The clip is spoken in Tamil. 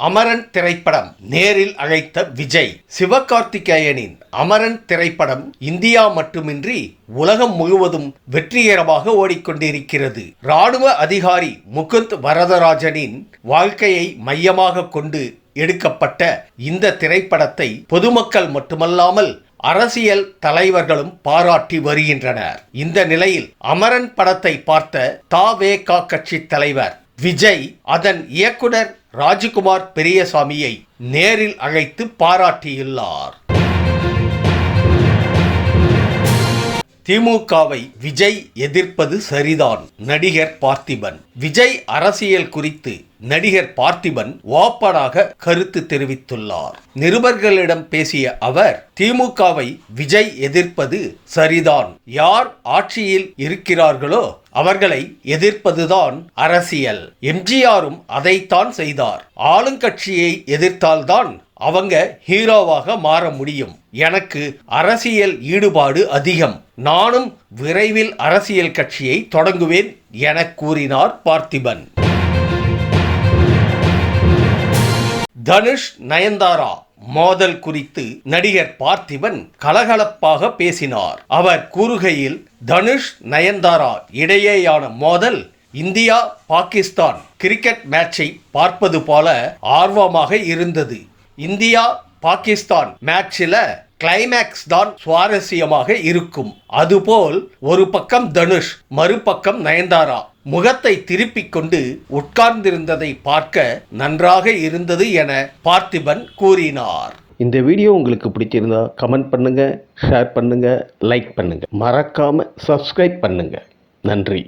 அமரன் திரைப்படம் நேரில் அழைத்த விஜய். சிவகார்த்திகேயனின் அமரன் திரைப்படம் இந்தியா மட்டுமின்றி உலகம் முழுவதும் வெற்றிகரமாக ஓடிக்கொண்டிருக்கிறது. ராணுவ அதிகாரி முகுந்த் வரதராஜனின் வாழ்க்கையை மையமாக கொண்டு எடுக்கப்பட்ட இந்த திரைப்படத்தை பொதுமக்கள் மட்டுமல்லாமல் அரசியல் தலைவர்களும் பாராட்டி வருகின்றனர். இந்த நிலையில் அமரன் படத்தை பார்த்த தாவேகா கட்சி தலைவர் விஜய் அதன் இயக்குனர் ராஜகுமார் பெரியசாமியை நேரில் அழைத்து பாராட்டியுள்ளார். திமுகவை விஜய் எதிர்ப்பது சரிதான் நடிகர் பார்த்திபன். விஜய் அரசியல் குறித்து நடிகர் பார்த்திபன் ஓப்பனாக கருத்து தெரிவித்துள்ளார். நிருபர்களிடம் பேசிய அவர் திமுகவை விஜய் எதிர்ப்பது சரிதான் யார் ஆட்சியில் இருக்கிறார்களோ அவர்களை எதிர்ப்பதுதான் அரசியல். எம்ஜிஆரும் அதைத்தான் செய்தார். ஆளுங்கட்சியை எதிர்த்தால்தான் அவங்க ஹீரோவாக மாற முடியும். எனக்கு அரசியல் ஈடுபாடு அதிகம். நானும் விரைவில் அரசியல் கட்சியை தொடங்குவேன் என கூறினார் பார்த்திபன். தனுஷ் நயன்தாரா மோதல் குறித்து நடிகர் பார்த்திபன் கலகலப்பாக பேசினார். அவர் கூறுகையில் தனுஷ் நயன்தாரா இடையேயான மோதல் இந்தியா பாகிஸ்தான் கிரிக்கெட் மேட்சை பார்ப்பது போல ஆர்வமாக இருந்தது. இந்தியா பாகிஸ்தான் மேட்சில் கிளைமேக்ஸ் தான் சுவாரஸ்யமாக இருக்கும். அதுபோல் ஒரு பக்கம் தனுஷ் மறுபக்கம் நயன்தாரா. முகத்தை திருப்பிக் கொண்டு உட்கார்ந்திருந்ததை பார்க்க நன்றாக இருந்தது என பார்த்திபன் கூறினார். இந்த வீடியோ உங்களுக்கு பிடிச்சிருந்தா கமெண்ட் பண்ணுங்க ஷேர் பண்ணுங்க லைக் பண்ணுங்க. மறக்காம சப்ஸ்கிரைப் பண்ணுங்க. நன்றி.